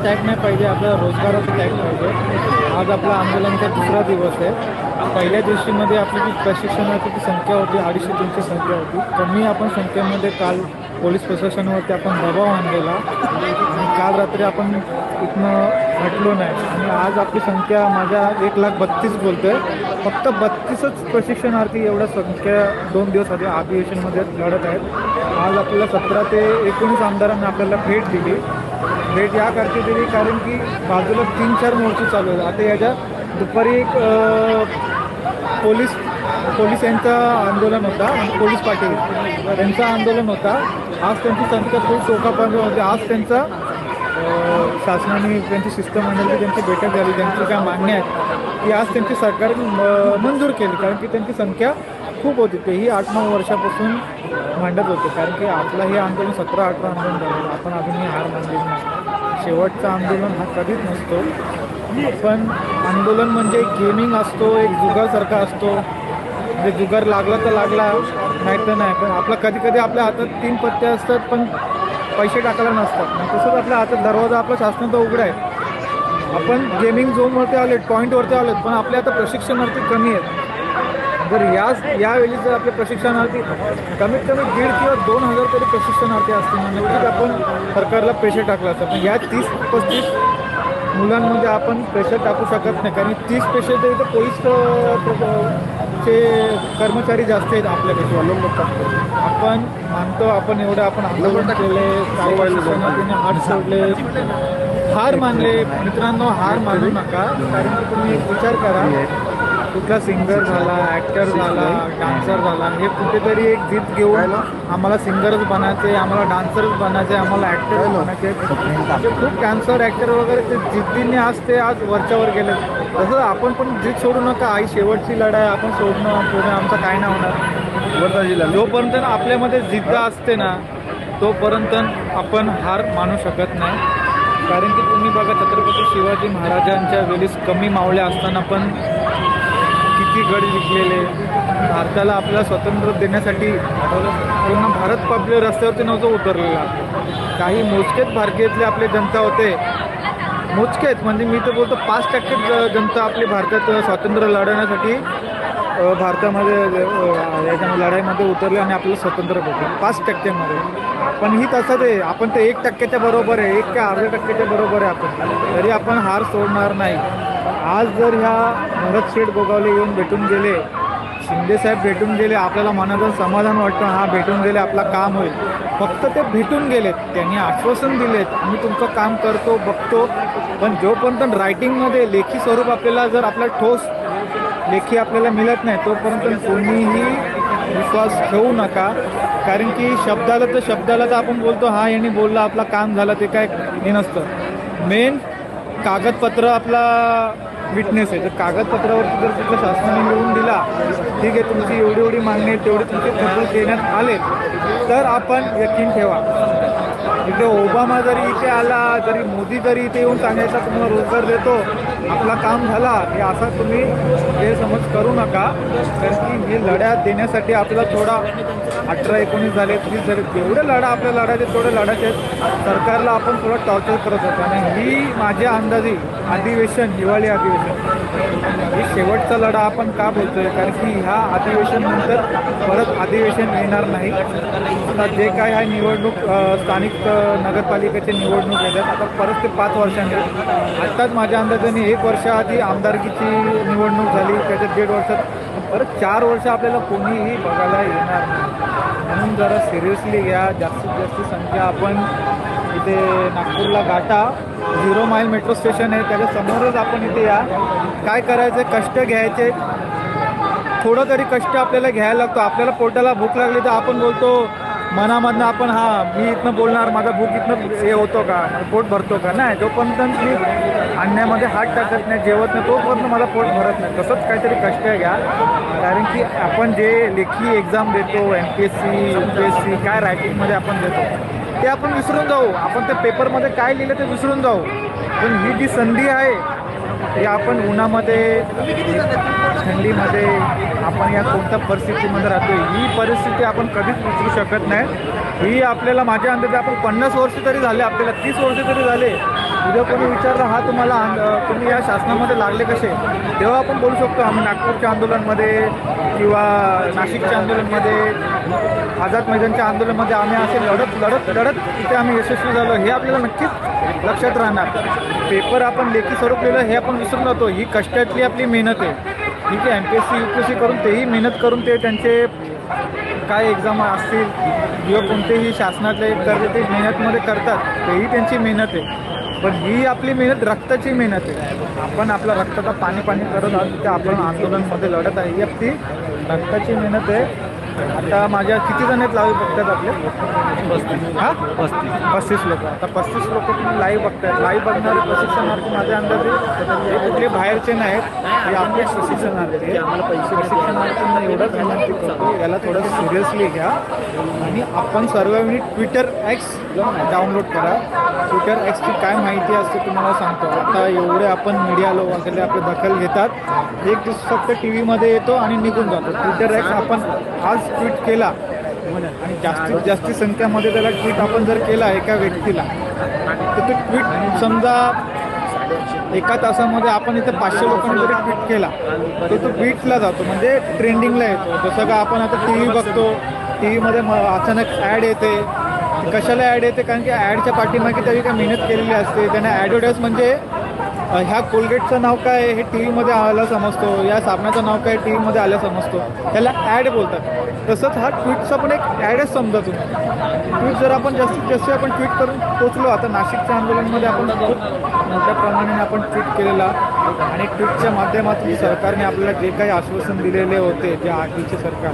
प्रशिक्षणाचा टॅग नाही पाहिजे आपल्या रोजगाराचा टॅग पाहिजे. आज आपला आंदोलनाचा दुसरा दिवस आहे. पहिल्या दिवशीमध्ये आपली जी प्रशिक्षणाची जी संख्या होती अडीचशे तीनशे संख्या होती. कमी आपण संख्येमध्ये काल पोलीस प्रशासनावरती आपण दबाव आणलेला. आणि काल रात्री आपण इथनं हटलो नाही. आणि आज आपली संख्या माझ्या एक लाख बत्तीस बोलतोय. फक्त बत्तीसच प्रशिक्षणार्थी एवढ्या संख्या दोन दिवस आधी अधिवेशनमध्ये लढत आहेत. आज आपल्याला सतरा ते एकोणीस आमदारांनी आपल्याला भेट दिली. भेट याकरता दिली कारण की बाजूला तीन चार मोर्चे चालू आहेत. आता याच्या दुपारी एक पोलीस पोलीस यांचा आंदोलन होता आणि पोलीस पाटील यांचा आंदोलन होता. आज त्यांची संख्या खूप शोकापर्यंत होती आज त्यांचा शासनाने त्यांची शिस्त त्यांची बैठक झाली त्यांची काय मागण्या आहेत की आज त्यांची सरकारने म- मंजूर केली कारण की त्यांची संख्या खूप होती. तेही आठ नऊ वर्षापासून मांडत होते. कारण की आपलं हे आंदोलन सतरा अठरा आंदोलन झालं. आपण अजूनही हार मानलेली नाही. शेवटचं आंदोलन हा कधीच नसतो. पण आंदोलन म्हणजे गेमिंग असतो एक जुगारसारखा असतो. म्हणजे जुगार लागला तर लागला नाही तर नाही. पण आपला कधी कधी आपल्या हातात तीन पत्ते असतात पण पैसे टाकायला नसतात. आणि तसंच आपल्या हातात दरवाजा आपला शासनाचा उघडा आहे. आपण गेमिंग झोनवरती आलेत पॉईंटवरती आलेत पण आपले आता प्रशिक्षणार्थी कमी आहेत. जर याच यावेळी जर आपले प्रशिक्षणार्थी कमीत कमी दीड किंवा दोन हजार तरी प्रशिक्षणार्थी असतील नक्कीच आपण सरकारला प्रेशर टाकलं असतं. पण या तीस पस्तीस मुलांमध्ये आपण प्रेशर टाकू शकत नाही. कारण तीस पेशे तर इथं पोलीस चे कर्मचारी जास्त आहेत आपल्यापेक्षा आपण मानतो आपण एवढं आपण आंदोलन केले हात सोडले हार मानले. मित्रांनो हार मानू नका. कारण की तुम्ही विचार करा. कुठला सिंगर झाला ॲक्टर झाला डान्सर झाला हे कुठेतरी एक जिद घेऊन आम्हाला सिंगरच बनायचे आम्हाला डान्सरच बनायचे आम्हाला ॲक्टर बनायचे. म्हणजे खूप डान्सर ॲक्टर वगैरे ते जिद्दीने आज ते आज वरच्यावर गेले तसं आपण पण जिद सोडू नका. आई शेवटची लढाई आपण सोडणं पुढे आमचं काय नाही होणार. वर्धा जिल्हा जोपर्यंत आपल्यामध्ये जिद्द असते ना तोपर्यंत आपण हार मानू शकत नाही. कारण की तुम्ही बघा छत्रपती शिवाजी महाराजांच्या वेळेस कमी मावळ्या असताना पण किती गड जिंकलेले. भारताला आपल्याला स्वातंत्र्य देण्यासाठी पूर्ण भारत आपल्या रस्त्यावरती नव्हतं उतरलेला. काही मोजकेच भारतीयातले आपले जनता होते. मोजकेच म्हणजे मी तर बोलतो पाच टक्के जनता आपली भारतात स्वातंत्र्य लढवण्यासाठी भारतामध्ये याच्यामध्ये याच्या लढाईमध्ये उतरले आणि आपल्याला स्वातंत्र्य भेटलं. पाच टक्क्यामध्ये. ही तसंच आहे आपण ते एक टक्क्याच्या बरोबर आहे. एक का अर्ध्या टक्क्याच्या बरोबर आहे आपण. तरी आपण हार सोडणार नाही. आज जर ह्या भरत शेठ गोगावले येऊन भेटून गेले शिंदेसाहेब भेटून गेले आपल्याला मनातून समाधान वाटतं हा भेटून गेले आपला काम होईल. फक्त ते भेटून गेलेत त्यांनी आश्वासन दिलेत आम्ही तुमचं काम करतो बघतो. पण जोपर्यंत रायटिंगमध्ये लेखी स्वरूप आपल्याला जर आपला ठोस लेखी आपल्याला मिळत नाही तोपर्यंत कोणीही विश्वास ठेवू नका. कारण की शब्दाला तर शब्दाला तर आपण बोलतो हा यांनी बोलला आपला काम झालं ते काय हे नसतं. मेन कागदपत्र आपला विटनेस आहे. तर कागदपत्रावरती जर तुमच्या शासनाने मिळवून दिला ठीक आहे तुमची एवढी एवढी मागणी आहे तेवढे तुमचे खर्च देण्यात आले तर आपण यकीन ठेवा. इथे ओबामा जरी इथे आला जरी मोदी जरी इथे येऊन सांगायचा तुम्हाला रोजगार देतो आपला काम झाला हे असा तुम्ही गैरसमज करू नका. कारण की ही लढ्या देण्यासाठी आपला थोडा अठरा एकोणीस झाले तीस झाले जेवढे लढा आपल्या लढायचे तेवढे लढायचे आहेत. सरकारला आपण थोडं टॉर्चर करत होतो. आणि ही माझ्या अंदाजी अधिवेशन हिवाळी अधिवेशन. ही शेवटचा लढा आपण का बोलतोय? कारण की ह्या अधिवेशन नंतर परत अधिवेशन येणार नाही. आता जे काय आहे निवडणूक स्थानिक नगरपालिकेचे निवडणूक येतात आता परत ते पाच वर्षांनी आत्ताच माझ्या अंदाजाने एक वर्षाआधी आमदारकीची निवडणूक झाली त्याच्या दीड वर्षात परत चार वर्ष आपल्याला कोणीही बघायला येणार नाही. म्हणून जरा सिरियसली घ्या जास्तीत जास्त संख्या आपण इथे नागपूरला गाठा. झिरो माईल मेट्रो स्टेशन आहे त्याच्या समोरच आपण इथे या. काय करायचं कष्ट घ्यायचे. थोडं तरी कष्ट आपल्याला घ्यायला लागतो. आपल्याला पोटाला भूक लागली तर आपण बोलतो मनामधनं आपण हा मी इथनं बोलणार माझा भूक इथनं हे होतो का? पोट भरतो का? नाही जोपर्यंत मी आणण्यामध्ये हात टाकत नाही जेवत नाही तोपर्यंत मला पोट भरत नाही. तसंच काहीतरी कष्ट घ्या कारण की आपण जे लेखी एक्झाम देतो M P S C U P S C काय रायटिंगमध्ये आपण देतो ते आपण विसरून जाऊ. आपण ते पेपरमध्ये काय लिहिलं ते विसरून जाऊ. पण ही जी संधी आहे की आपण उन्हामध्ये थंडीमध्ये आपण या कोणत्या परिस्थितीमध्ये राहतो ही परिस्थिती आपण कधीच विसरू शकत नाही. ही आपल्याला माझ्या अंदाजे आपण पन्नास वर्ष तरी झाले आपल्याला तीस वर्ष तरी झाले उद्या कोणी विचारलं हा तुम्हाला तुम्ही या शासनामध्ये लागले कसे? तेव्हा आपण बोलू शकतो आम्ही नागपूरच्या आंदोलनमध्ये किंवा नाशिकच्या आंदोलनमध्ये आझाद मैदानच्या आंदोलनमध्ये आम्ही असे लढत लढत लढत तिथे आम्ही यशस्वी झालो. हे आपल्याला नक्कीच लक्षात राहणार. पेपर आपण लेखी स्वरूप लिहिलं हे आपण विसरून जातो. ही कष्टातली आपली मेहनत आहे. ठीक आहे M P S C U P S C करून तेही मेहनत करून ते त्यांचे काय एक्झाम असतील किंवा कोणतेही शासनातले करते ते मेहनतमध्ये करतात तेही त्यांची मेहनत आहे. पण ही आपली मेहनत रक्ताची मेहनत आहे. आपण आपल्या रक्ताचा पाणी पाणी करत आहोत ते आपण आंदोलनमध्ये लढत आहे. ही आपली रक्ताची मेहनत आहे. आता माझ्या किती जण आहेत लाईव्ह बघतात आपले? पस्तीस हां? पस्तीस पस्तीस लोक. आता पस्तीस लोक तुम्ही लाईव्ह बघतात लाईव्ह बघणारे प्रशिक्षणार्थी माझ्या अंदाजे हे कुठले बाहेरचे नाहीत हे आपले प्रशिक्षणार्थी आम्हाला पैसे प्रशिक्षणार्थींना एवढंच विनंती करतो याला थोडं सिरियसली घ्या. आणि आपण सर्वांनी ट्विटर एक्स डाउनलोड करा. ट्विटर एक्सची काय माहिती असते तुम्हाला सांगतो. आता एवढे आपण मीडिया लोक वगैरे आपले दखल घेतात. एक दिवस फक्त टी व्हीमध्ये येतो आणि निघून जातो. ट्विटर एक्स आपण आज ट्विट केला आणि जास्तीत जास्त संख्यामध्ये त्याला ट्विट आपण जर केला एका व्यक्तीला तर तो ट्विट समजा एका तासामध्ये आपण इथे पाचशे लोकांनी जरी ट्विट केला तर तो ट्विटला जातो. म्हणजे ट्रेंडिंगला येतो. जसं का आपण आता टी व्ही बघतो टी व्हीमध्ये अचानक ॲड येते. कशाला ॲड येते? कारण की ॲडच्या पाठीमागे त्याची काय मेहनत केलेली असते. त्यांना ॲडव्हर्टाईज म्हणजे ह्या कोलगेटचं नाव काय हे टी व्हीमध्ये आलं समजतो. या साबणाचं नाव काय टी व्हीमध्ये आलं समजतो. त्याला ॲड बोलतात. तसंच हा ट्विटचा पण एक ॲडच समजा तुम्ही ट्विट जर आपण जास्तीत जास्त आपण ट्विट करून पोचलो आता नाशिकच्या आंदोलनमध्ये आपण खूप मोठ्या प्रमाणाने आपण ट्विट केलेला आणि ट्विटच्या माध्यमातून सरकारने आपल्याला जे काही आश्वासन दिलेले होते जे आधीचे सरकार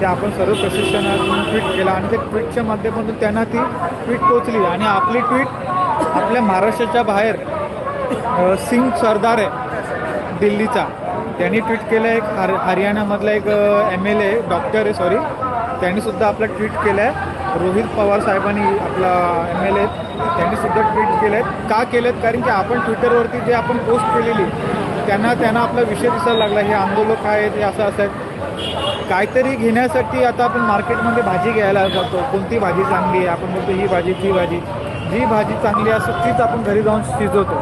ते आपण सर्व प्रशिक्षणातून ट्विट केला आणि ते ट्विटच्या माध्यमातून त्यांना ती ट्विट पोचली. आणि आपली ट्विट आपल्या महाराष्ट्राच्या बाहेर सिंग सरदार आहे दिल्लीचा. त्यांनी ट्विट केलं एक हर हरियाणामधला एक एम एल ए डॉक्टर आहे सॉरी त्यांनी सुद्धा ट्विट केलं आहे रोहित पवार साहेबांनी आपला एम एल ए त्यांनी सुद्धा ट्विट केलं आहे का केलेत? कारण की आपण ट्विटरवरती जे आपण पोस्ट केलेली त्यांना त्यांना आपला विषय दिसायला लागला हे आंदोलक आहेत हे असं असं आहे काहीतरी घेण्यासाठी आता आपण मार्केटमध्ये भाजी घ्यायला जातो. कोणती भाजी चांगली आहे? आपण बोलतो ही भाजी ती भाजी. जी भाजी चांगली असते तीच आपण घरी जाऊन शिजवतो.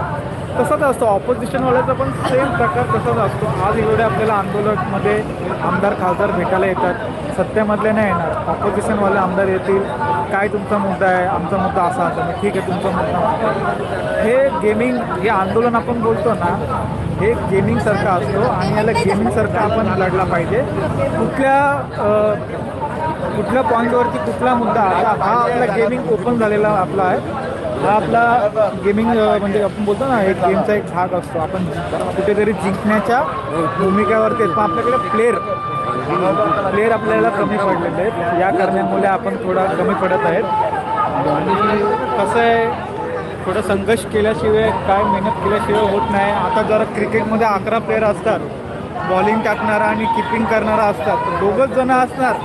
तसाच असतो. ऑपोजिशनवाल्याचा पण सेम प्रकार तसाच असतो. आज एवढे आपल्याला आंदोलनमध्ये आमदार खासदार भेटायला येतात. सत्तेमधले नाही येणार. ऑपोजिशनवाले आमदार येतील. काय तुमचा मुद्दा आहे? आमचा मुद्दा असा असा ठीक आहे तुमचा मुद्दा हे गेमिंग हे आंदोलन आपण बोलतो ना हे गेमिंगसारखं असतो आणि याला गेमिंगसारखं आपण लढला पाहिजे. कुठल्या कुठल्या पॉईंटवरती कुठला मुद्दा आला हा आपला गेमिंग ओपन झालेला आपला आहे. हा आपला गेमिंग म्हणजे आपण बोलतो ना एक गेमचा एक भाग असतो. आपण कुठेतरी जिंकण्याच्या भूमिकेवरती पण आपल्याकडे प्लेअर प्लेअर आपल्याला कमी पडलेले आहेत. या कारणामुळे आपण थोडा कमी पडत आहेत. आणि कसं आहे थोडं संघर्ष केल्याशिवाय काय मेहनत केल्याशिवाय होत नाही. आता जरा क्रिकेटमध्ये अकरा प्लेअर असतात. बॉलिंग टाकणारा आणि किपिंग करणारा असतात. दोघंच जण असणार.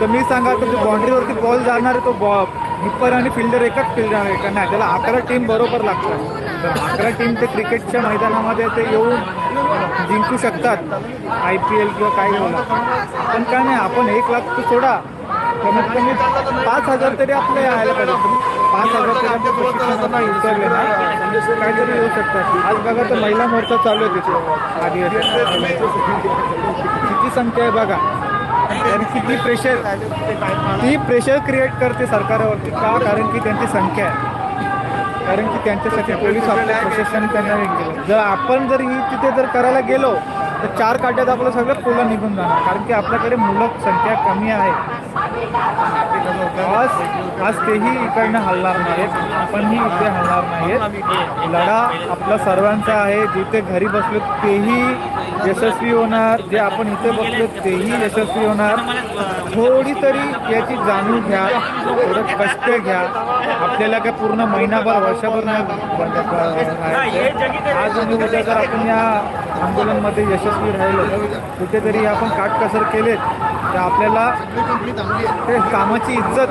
तर मी सांगा तर जो बाउंड्रीवरती बॉल जाणार आहे तो बॉ किपर आणि फिल्डर एकच फिल्डर आहे का नाही त्याला अकरा टीम बरोबर लागतात. तर अकरा टीम ते क्रिकेटच्या मैदानामध्ये ते येऊन जिंकू शकतात आय पी एल किंवा काही बोला. पण काय नाही आपण एक लाख तर सोडा. कमीत कमी पाच हजार तरी आपलं यायला पाहिजे. पाच हजार तरी आमच्या प्रशिक्षकांना उतरले ना काहीतरी येऊ शकतात. आज बघा तर महिला मोर्चा चालू आहे तिथे. आधी किती संख्या आहे बघा. आणि किती प्रेशर ती प्रेशर क्रिएट करते सरकारवरती का? कारण की त्यांची संख्या आहे. कारण की त्यांच्यासाठी पोलीस आपल्या प्रशासन त्यांना केलं. जर आपण जर ही तिथे जर करायला गेलो तर चार काट्यात आपलं सगळं फुलं निघून जाणार. कारण की आपल्याकडे मुलं संख्या कमी आहे. आज आज तेही इकडनं हलणार नाहीत. आपणही इथे हलणार नाहीत. लढा आपला सर्वांचा आहे. जिथे घरी बसलो तेही यशस्वी होणार जे आपण इथे बघतो तेही यशस्वी होणार. थोडी तरी याची जाणीव घ्या थोडं कष्ट घ्या. आपल्याला काय पूर्ण महिनाभर वर्षभर नाही बंद आज आणि उद्या जर आपण या आंदोलनमध्ये यशस्वी राहिलो कुठेतरी आपण काटकसर केलेत. तर आपल्याला ते कामाची इज्जत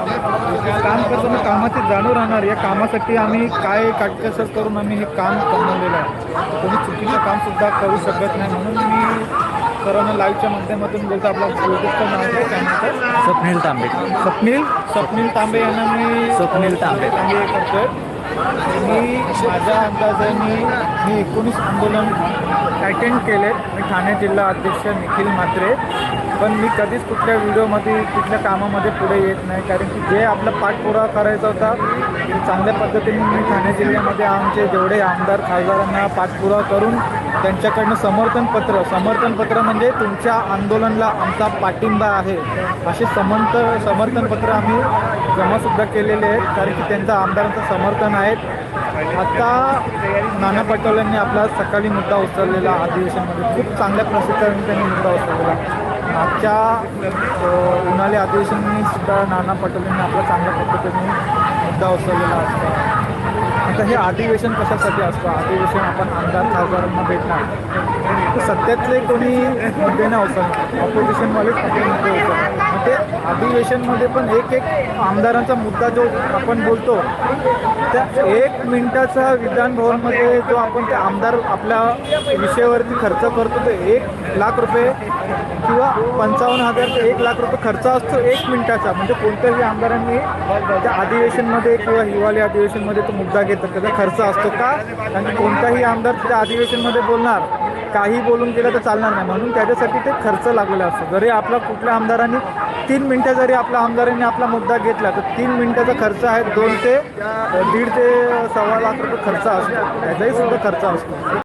काम करताना कामाची जाणीव राहणार. या कामासाठी आम्ही काय काटकसर करून आम्ही हे काम कमवलेलं आहे. कोणी चुकीचं कामसुद्धा करू शकत नाही. म्हणून मी सर्वांना लाईव्हच्या माध्यमातून बोलतो. आपला युट्यूबचं नाव आहे त्यानंतर स्वप्नील तांबे. स्वप्नील स्वप्नील तांबे यांना मी स्वप्नील तांबे. तांबे करतोय. मी माझ्या अंदाजाने मी एकोणीस आंदोलन अटेंड केले मी ठाणे जिल्हा अध्यक्ष निखिल म्हात्रे. पण मी कधीच कुठल्या व्हिडिओमध्ये कुठल्या कामामध्ये पुढे येत नाही. कारण की जे आपला पाठपुरावा करायचा होता चांगल्या पद्धतीने मी ठाणे जिल्ह्यामध्ये आमचे जेवढे आमदार खासदारांना पाठपुरावा करून त्यांच्याकडनं समर्थनपत्र समर्थनपत्र म्हणजे तुमच्या आंदोलनाला आमचा पाठिंबा आहे. असे समंत समर्थनपत्र आम्ही जमासुद्धा केलेले आहेत. कारण की त्यांचा आमदारांचं समर्थन आहेत. आता नाना पटोलेंनी आपला सकाळी मुद्दा उचललेला अधिवेशनमध्ये खूप चांगल्या प्रसिद्धाने त्यांनी मुद्दा उचललेला. मागच्या उन्हाळी अधिवेशनाने सुद्धा नाना पटोलेंनी आपला चांगल्या पद्धतीने मुद्दा उचललेला असतो. आता हे अधिवेशन कशासाठी असतं? अधिवेशन आपण आमदार खासदारांना भेटणार तर सत्यातले कोणी मुद्दे नाही होतात ऑपोजिशनवालेच आपले मुद्दे उचलणार मग ते अधिवेशनमध्ये पण एक एक आमदारांचा मुद्दा जो आपण बोलतो त्या एक मिनिटाचा विधान भवनमध्ये जो आपण ते आमदार आपल्या विषयावरती खर्च करतो ते एक लाख रुपये किंवा पंचावन्न हजार ते एक लाख रुपये खर्च असतो एक मिनिटाचा. म्हणजे कोणत्याही आमदारांनी त्या अधिवेशनमध्ये किंवा हिवाळी अधिवेशनमध्ये तो मुद्दा घेतात त्याचा खर्च असतो का? आणि कोणताही आमदार त्या अधिवेशनमध्ये बोलणार काही बोलून गेलं तर चालणार नाही. म्हणून त्याच्यासाठी ते खर्च लागलेला असतो. जरी आपला कुठल्या आमदारांनी तीन मिनटं जरी आपल्या आमदारांनी आपला मुद्दा घेतला तर तीन मिनटाचा खर्च आहे दोन ते दीड ते सव्वा लाख रुपये खर्च असतो. त्याचाही सुद्धा खर्च असतो.